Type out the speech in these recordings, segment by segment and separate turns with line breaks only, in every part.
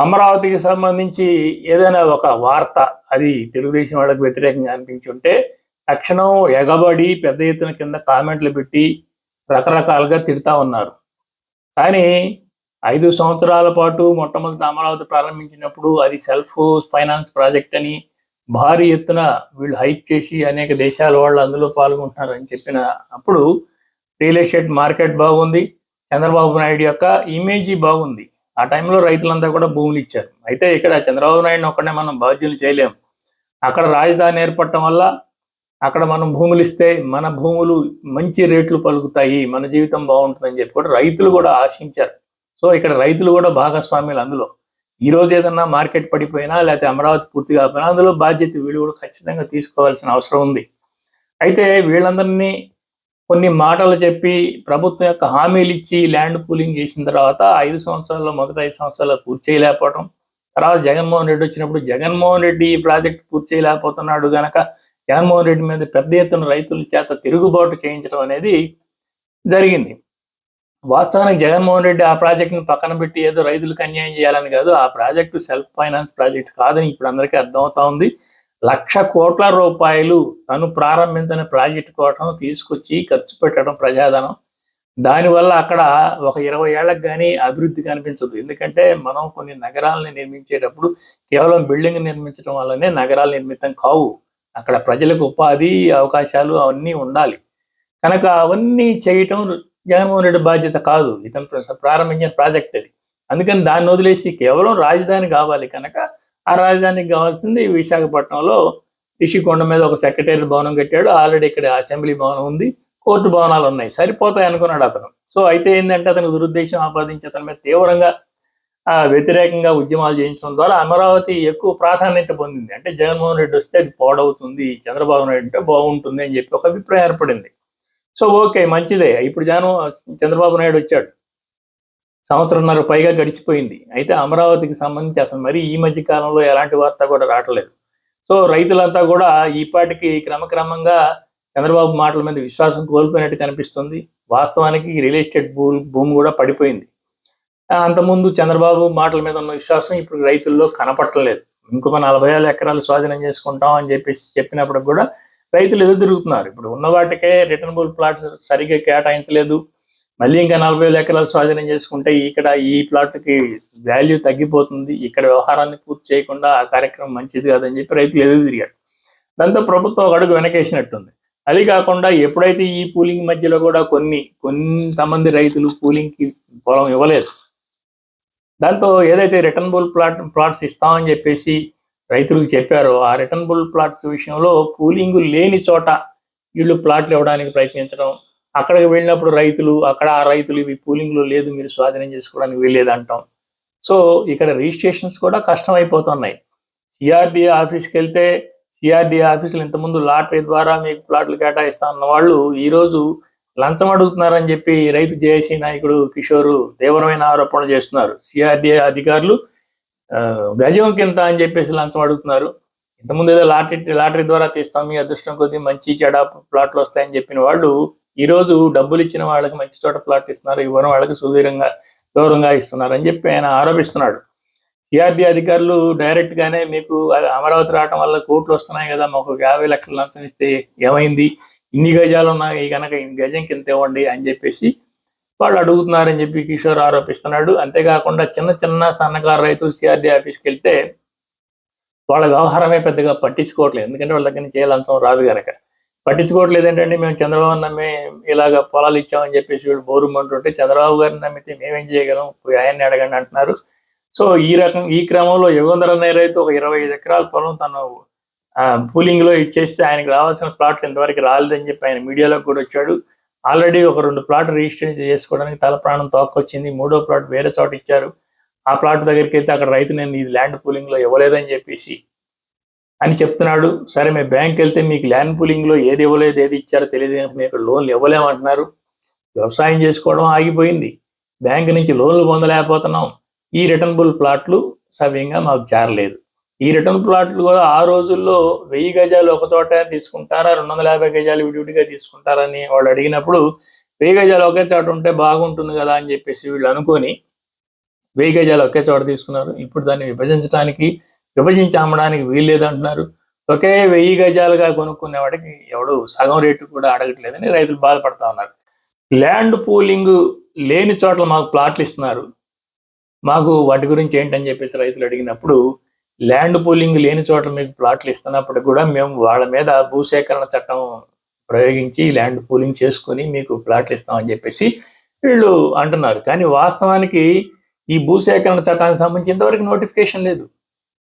అమరావతికి సంబంధించి ఏదైనా ఒక వార్త అది తెలుగుదేశం వాళ్ళకి వ్యతిరేకంగా అనిపించుంటే తక్షణం ఎగబడి పెద్ద ఎత్తున కింద కామెంట్లు పెట్టి రకరకాలుగా తిడతా ఉన్నారు. కానీ ఐదు సంవత్సరాల పాటు మొట్టమొదటి అమరావతి ప్రారంభించినప్పుడు అది సెల్ఫ్ ఫైనాన్స్ ప్రాజెక్ట్ అని భారీ ఎత్తున వీళ్ళు హైప్ చేసి అనేక దేశాల వాళ్ళు అందులో పాల్గొంటున్నారని చెప్పిన అప్పుడు రియల్ ఎస్టేట్ మార్కెట్ బాగుంది చంద్రబాబు నాయుడు యొక్క ఇమేజీ బాగుంది. ఆ టైంలో రైతులంతా కూడా భూములు ఇచ్చారు. అయితే ఇక్కడ చంద్రబాబు నాయుడు ఒక్కడే మనం బాధ్యులు చేయలేము. అక్కడ రాజధాని ఏర్పడటం వల్ల అక్కడ మనం భూములు ఇస్తే మన భూములు మంచి రేట్లు పలుకుతాయి మన జీవితం బాగుంటుందని చెప్పి కూడా రైతులు కూడా ఆశించారు. సో ఇక్కడ రైతులు కూడా భాగస్వామ్యులు అందులో. ఈ రోజు ఏదన్నా మార్కెట్ పడిపోయినా లేకపోతే అమరావతి పూర్తి కాకపోయినా అందులో బాధ్యత వీళ్ళు కూడా ఖచ్చితంగా తీసుకోవాల్సిన అవసరం ఉంది. అయితే వీళ్ళందరినీ కొన్ని మాటలు చెప్పి ప్రభుత్వం యొక్క హామీలు ఇచ్చి ల్యాండ్ పూలింగ్ చేసిన తర్వాత ఐదు సంవత్సరాల్లో మొదటి ఐదు సంవత్సరాల్లో పూర్తి చేయలేకపోవడం తర్వాత జగన్మోహన్ రెడ్డి వచ్చినప్పుడు జగన్మోహన్ రెడ్డి ఈ ప్రాజెక్ట్ పూర్తి చేయలేకపోతున్నాడు గనక జగన్మోహన్ రెడ్డి మీద పెద్ద ఎత్తున రైతుల చేత తిరుగుబాటు చేయించడం అనేది జరిగింది. వాస్తవానికి జగన్మోహన్ రెడ్డి ఆ ప్రాజెక్టును పక్కన పెట్టి ఏదో రైతులకు అన్యాయం చేయాలని కాదు ఆ ప్రాజెక్టు సెల్ఫ్ ఫైనాన్స్ ప్రాజెక్ట్ కాదని ఇప్పుడు అందరికీ అర్థమవుతా ఉంది. లక్ష కోట్ల రూపాయలు తను ప్రారంభించిన ప్రాజెక్టు కోసం తీసుకొచ్చి ఖర్చు పెట్టడం ప్రజాధనం. దానివల్ల అక్కడ ఒక ఇరవై ఏళ్ళకి కానీ అభివృద్ధి కనిపించదు. ఎందుకంటే మనం కొన్ని నగరాలను నిర్మించేటప్పుడు కేవలం బిల్డింగ్ నిర్మించడం వల్లనే నగరాలు నిర్మితం కావు. అక్కడ ప్రజలకు ఉపాధి అవకాశాలు అవన్నీ ఉండాలి. కనుక అవన్నీ చేయటం జగన్మోహన్ రెడ్డి బాధ్యత కాదు. ఇతను ప్రారంభించిన ప్రాజెక్ట్ అది. అందుకని దాన్ని వదిలేసి కేవలం రాజధాని కావాలి కనుక ఆ రాజధానికి కావాల్సింది విశాఖపట్నంలో రిషికొండ మీద ఒక సెక్రటరీ భవనం కట్టాడు. ఆల్రెడీ ఇక్కడ అసెంబ్లీ భవనం ఉంది. కోర్టు భవనాలు ఉన్నాయి. సరిపోతాయి అనుకున్నాడు అతను. సో అయితే ఏంటంటే అతను దురుద్దేశం ఆపాదించి అతని మీద తీవ్రంగా వ్యతిరేకంగా ఉద్యమాలు చేయించడం ద్వారా అమరావతి ఎక్కువ ప్రాధాన్యత పొందింది. అంటే జగన్మోహన్ రెడ్డి వస్తే అది పాడవుతుంది. చంద్రబాబు నాయుడు అంటే బాగుంటుంది అని చెప్పి ఒక అభిప్రాయం ఏర్పడింది. సో ఓకే మంచిదే. ఇప్పుడు జగన్ చంద్రబాబు నాయుడు వచ్చాడు. సంవత్సరంన్నర పైగా గడిచిపోయింది. అయితే అమరావతికి సంబంధించి అసలు మరి ఈ మధ్య కాలంలో ఎలాంటి వార్త కూడా రావట్లేదు. సో రైతులంతా కూడా ఈపాటికి క్రమక్రమంగా చంద్రబాబు మాటల మీద విశ్వాసం కోల్పోయినట్టు కనిపిస్తుంది. వాస్తవానికి రియల్ ఎస్టేట్ భూ భూమి కూడా పడిపోయింది. అంతకుముందు చంద్రబాబు మాటల మీద ఉన్న విశ్వాసం ఇప్పుడు రైతుల్లో కనపట్టలేదు ఇంకొక నలభై వేల ఎకరాలు స్వాధీనం చేసుకుంటాం అని చెప్పేసి చెప్పినప్పుడు కూడా రైతులు ఎదురు తిరుగుతున్నారు. ఇప్పుడు ఉన్న వాటికే రిటర్నబుల్ ప్లాట్స్ సరిగ్గా కేటాయించలేదు. మళ్ళీ ఇంకా నలభై వేల ఎకరాలు స్వాధీనం చేసుకుంటే ఇక్కడ ఈ ప్లాట్కి వాల్యూ తగ్గిపోతుంది. ఇక్కడ వ్యవహారాన్ని పూర్తి చేయకుండా ఆ కార్యక్రమం మంచిది కాదని చెప్పి రైతులు ఎదురు తిరిగారు. దాంతో ప్రభుత్వం ఒక అడుగు వెనకేసినట్టుంది. అది కాకుండా ఎప్పుడైతే ఈ పూలింగ్ మధ్యలో కూడా కొన్ని కొంతమంది రైతులు పూలింగ్కి పొలం ఇవ్వలేదు. దాంతో ఏదైతే రిటర్నబుల్ ప్లాట్ ప్లాట్స్ ఇస్తామని చెప్పేసి రైతులకు చెప్పారో ఆ రిటర్నబుల్ ప్లాట్స్ విషయంలో పూలింగ్ లేని చోట వీళ్ళు ప్లాట్లు ఇవ్వడానికి ప్రయత్నించడం అక్కడికి వెళ్ళినప్పుడు రైతులు అక్కడ ఆ రైతులు ఇవి పూలింగ్లో లేదు మీరు స్వాధీనం చేసుకోవడానికి వీల్లేదు అంటాం సో ఇక్కడ రిజిస్ట్రేషన్స్ కూడా కష్టం అయిపోతున్నాయి సిఆర్డిఏ ఆఫీస్కి వెళ్తే సిఆర్డిఏ ఆఫీసులు ఇంతకుముందు లాటరీ ద్వారా మీకు ప్లాట్లు కేటాయిస్తా ఉన్న వాళ్ళు ఈరోజు లంచం అడుగుతున్నారని చెప్పి రైతు జేఏసీ నాయకుడు కిషోర్ తీవ్రమైన ఆరోపణలు చేస్తున్నారు. సిఆర్డిఏ అధికారులు ఆ, గజం కింద అని చెప్పేసి లంచం అడుగుతున్నారు. ఇంతకుముందు ఏదో లాటరీ లాటరీ ద్వారా తీస్తాం మీ అదృష్టం కొద్దీ మంచి చెడ ప్లాట్లు వస్తాయని చెప్పిన వాళ్ళు ఈ రోజు డబ్బులు ఇచ్చిన వాళ్ళకి మంచి చోట ప్లాట్ ఇస్తున్నారు ఇవ్వని వాళ్ళకి సుదీర్ఘంగా దూరంగా ఇస్తున్నారు అని చెప్పి ఆయన ఆరోపిస్తున్నాడు. సిఆర్డి అధికారులు డైరెక్ట్ గానే మీకు అమరావతి రావడం వల్ల కోట్లు వస్తున్నాయి కదా మాకు యాభై లక్షల లంచం ఇస్తే ఏమైంది? ఇన్ని గజాలు ఉన్నాయి కనుక ఇన్ని గజం కింద ఇవ్వండి అని చెప్పేసి వాళ్ళు అడుగుతున్నారని చెప్పి కిషోర్ ఆరోపిస్తున్నాడు. అంతేకాకుండా చిన్న చిన్న సన్నకారు రైతులు సిఆర్డి ఆఫీస్కి వెళ్తే వాళ్ళ వ్యవహారమే పెద్దగా పట్టించుకోవట్లేదు. ఎందుకంటే వాళ్ళ దగ్గర నుంచి ఏ లంచం రాదు కనుక. పట్టించుకోవట్లేదు ఏంటంటే మేము చంద్రబాబు నమ్మి ఇలాగ పొలాలు ఇచ్చామని చెప్పేసి వీళ్ళు బోరుమంటుంటే చంద్రబాబు గారిని నమ్మితే మేమేం చేయగలం? ఆయన్ని అడగండి అంటున్నారు. సో ఈ రకం ఈ క్రమంలో యుగంధర రైతు ఒక ఇరవై ఐదు ఎకరాల పొలం తను పూలింగ్లో ఇచ్చేస్తే ఆయనకు రావాల్సిన ప్లాట్లు ఇంతవరకు రాలేదని చెప్పి ఆయన మీడియాలో కూడా వచ్చాడు. ఆల్రెడీ ఒక రెండు ప్లాట్ రిజిస్ట్రేషన్ చేసుకోవడానికి తల ప్రాణం తోకొచ్చింది మూడో ప్లాట్ వేరే చోట ఇచ్చారు. ఆ ప్లాట్ దగ్గరికి అయితే అక్కడ రైతు నేను ఇది ల్యాండ్ పూలింగ్లో ఇవ్వలేదని చెప్పేసి అని చెప్తున్నాడు. సరే మేము బ్యాంక్ వెళ్తే మీకు ల్యాండ్ పూలింగ్లో ఏది ఇవ్వలేదు ఏది ఇచ్చారో తెలియదు మీకు లోన్లు ఇవ్వలేమంటున్నారు. వ్యవసాయం చేసుకోవడం ఆగిపోయింది. బ్యాంక్ నుంచి లోన్లు పొందలేకపోతున్నాం. ఈ రిటర్నబుల్ ప్లాట్లు సవ్యంగా మాకు చేరలేదు ఈ రిటర్న్ ప్లాట్లు కూడా ఆ రోజుల్లో వెయ్యి గజాలు ఒక చోట తీసుకుంటారా రెండు వందల యాభై గజాలు విడివిడిగా తీసుకుంటారని వాళ్ళు అడిగినప్పుడు వెయ్యి గజాలు ఒకే చోట ఉంటే బాగుంటుంది కదా అని చెప్పేసి వీళ్ళు అనుకొని వెయ్యి గజాలు ఒకే చోట తీసుకున్నారు. ఇప్పుడు దాన్ని విభజించడానికి విభజించి అమ్మడానికి వీల్లేదు అంటున్నారు ఒకే వెయ్యి గజాలుగా కొనుక్కునే వాడికి ఎవడు సగం రేటు కూడా అడగట్లేదని రైతులు బాధపడతా ఉన్నారు. ల్యాండ్ పూలింగ్ లేని చోట్ల మాకు ప్లాట్లు ఇస్తున్నారు. మాకు వాటి గురించి ఏంటని చెప్పేసి రైతులు అడిగినప్పుడు ల్యాండ్ పూలింగ్ లేని చోట్ల మీకు ప్లాట్లు ఇస్తున్నప్పుడు కూడా మేము వాళ్ళ మీద భూసేకరణ చట్టం ప్రయోగించి ల్యాండ్ పూలింగ్ చేసుకొని మీకు ప్లాట్లు ఇస్తామని చెప్పేసి వీళ్ళు అంటున్నారు. కానీ వాస్తవానికి ఈ భూసేకరణ చట్టానికి సంబంధించి ఇంతవరకు నోటిఫికేషన్ లేదు.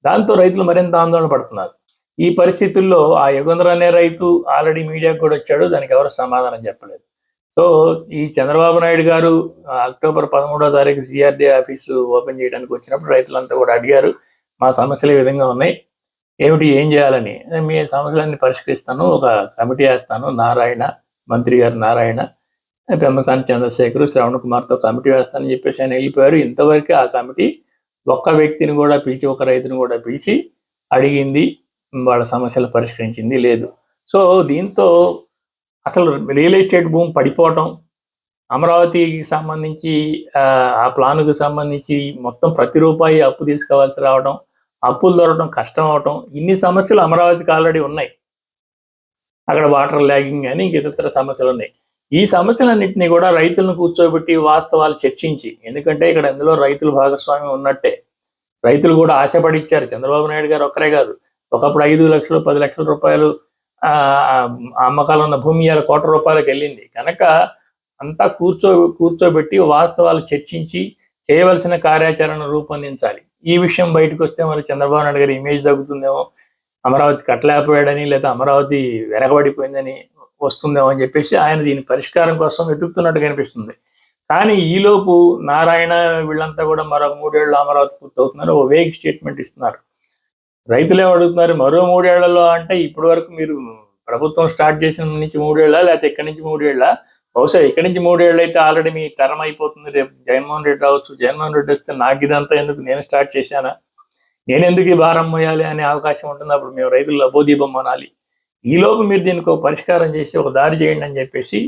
దాంతో రైతులు మరింత ఆందోళన పడుతున్నారు. ఈ పరిస్థితుల్లో ఆ యుగంధర్ అనే రైతు ఆల్రెడీ మీడియాకు కూడా వచ్చాడు దానికి ఎవరు సమాధానం చెప్పలేదు. సో ఈ చంద్రబాబు నాయుడు గారు అక్టోబర్ పదమూడో తారీఖు సిఆర్డీ ఆఫీసు ఓపెన్ చేయడానికి వచ్చినప్పుడు రైతులంతా కూడా అడిగారు మా సమస్యలు ఈ విధంగా ఉన్నాయి ఏమిటి ఏం చేయాలని? మీ సమస్యలన్నీ పరిష్కరిస్తాను ఒక కమిటీ వేస్తాను నారాయణ మంత్రి గారు నారాయణ పెమ్మసాని చంద్రశేఖర్ శ్రవణ్ కుమార్తో కమిటీ వేస్తానని చెప్పేసి ఆయన వెళ్ళిపోయారు. ఇంతవరకు ఆ కమిటీ ఒక్క వ్యక్తిని కూడా పిలిచి ఒక రైతుని కూడా పిలిచి అడిగింది వాళ్ళ సమస్యలు పరిష్కరించింది లేదు. సో దీంతో అసలు రియల్ ఎస్టేట్ భూమి పడిపోవటం అమరావతికి సంబంధించి ఆ, ప్లాన్కు సంబంధించి మొత్తం ప్రతి రూపాయి అప్పు తీసుకోవాల్సి రావడం అప్పులు దొరకడం కష్టం అవటం ఇన్ని సమస్యలు అమరావతికి ఆల్రెడీ ఉన్నాయి. అక్కడ వాటర్ ల్యాగింగ్ కానీ ఇంక ఇతర సమస్యలు ఉన్నాయి. ఈ సమస్యలన్నింటినీ కూడా రైతులను కూర్చోబెట్టి వాస్తవాలు చర్చించి ఎందుకంటే ఇక్కడ ఇందులో రైతులు భాగస్వామ్యం ఉన్నట్టే. రైతులు కూడా ఆశపడి ఇచ్చారు చంద్రబాబు నాయుడు గారు ఒక్కరే కాదు. ఒకప్పుడు ఐదు లక్షలు పది లక్షల రూపాయలు ఆ, అమ్మకాలు ఉన్న భూమి ఇవాళ కోట్ల రూపాయలకు వెళ్ళింది. కనుక అంతా కూర్చో కూర్చోబెట్టి వాస్తవాలు చర్చించి చేయవలసిన కార్యాచరణ రూపొందించాలి. ఈ విషయం బయటకు వస్తే మరి చంద్రబాబు నాయుడు గారి ఇమేజ్ తగ్గుతుందేమో. అమరావతి కట్టలేకపోయాడని లేదా అమరావతి వెనకబడిపోయిందని వస్తుందేమో అని చెప్పేసి ఆయన దీని పరిష్కారం కోసం వెతుకుతున్నట్టు కనిపిస్తుంది. కానీ ఈలోపు నారాయణ వీళ్ళంతా కూడా మరో మూడేళ్ళు అమరావతి పూర్తవుతున్నారు. ఓ వేగ్ స్టేట్మెంట్ ఇస్తున్నారు. రైతులు అడుగుతున్నారు? మరో మూడేళ్ళలో అంటే ఇప్పటి వరకు మీరు ప్రభుత్వం స్టార్ట్ చేసిన నుంచి మూడేళ్ళ? లేకపోతే ఇక్కడి నుంచి మూడేళ్ళ? బహుశా ఇక్కడి నుంచి మూడేళ్ళు అయితే ఆల్రెడీ మీ టర్మ్ అయిపోతుంది. రేపు జగన్మోహన్ రెడ్డి రావచ్చు. జగన్మోహన్ రెడ్డి వస్తే నాకు ఇదంతా ఎందుకు? నేను స్టార్ట్ చేశానా? నేను ఎందుకు ఈ భారం మోయాలి అనే అవకాశం ఉంటుంది అప్పుడు మేము రైతులు లబోదీపం అనాలి. ఈలోపు మీరు దీనికి పరిష్కారం చేసి ఒక దారి చేయండి అని చెప్పేసి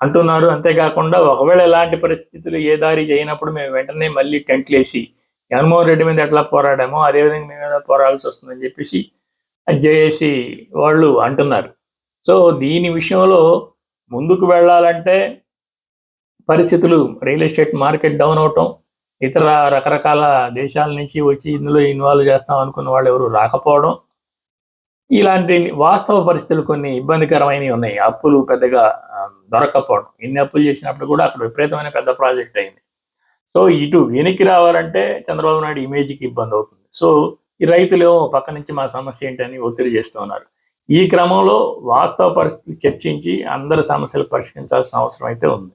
అంటున్నారు. అంతేకాకుండా ఒకవేళ ఎలాంటి పరిస్థితులు ఏ దారి చేయనప్పుడు మేము వెంటనే మళ్ళీ టెంట్లు వేసి జగన్మోహన్ రెడ్డి మీద ఎట్లా పోరాడామో అదేవిధంగా మీ మీద పోరాడాల్సి వస్తుందని చెప్పేసి జేఏసి వాళ్ళు అంటున్నారు. సో దీని విషయంలో ముందుకు వెళ్ళాలంటే పరిస్థితులు రియల్ ఎస్టేట్ మార్కెట్ డౌన్ అవటం ఇతర రకరకాల దేశాల నుంచి వచ్చి ఇందులో ఇన్వాల్వ్ చేస్తాం అనుకున్న వాళ్ళు ఎవరు రాకపోవడం ఇలాంటి వాస్తవ పరిస్థితులు కొన్ని ఇబ్బందికరమైనవి ఉన్నాయి. అప్పులు పెద్దగా దొరకకపోవడం. ఎన్ని అప్పులు చేసినప్పుడు కూడా అక్కడ విపరీతమైన పెద్ద ప్రాజెక్ట్ అయింది. సో ఇటు వెనక్కి రావాలంటే చంద్రబాబు నాయుడు ఇమేజ్కి ఇబ్బంది అవుతుంది. సో ఈ రైతులు ఏమో పక్క నుంచి మా సమస్య ఏంటని ఒత్తిడి చేస్తున్నారు ఈ క్రమంలో వాస్తవ పరిస్థితులు చర్చించి అందరి సమస్యలు పరిష్కరించాల్సిన అవసరం అయితే ఉంది.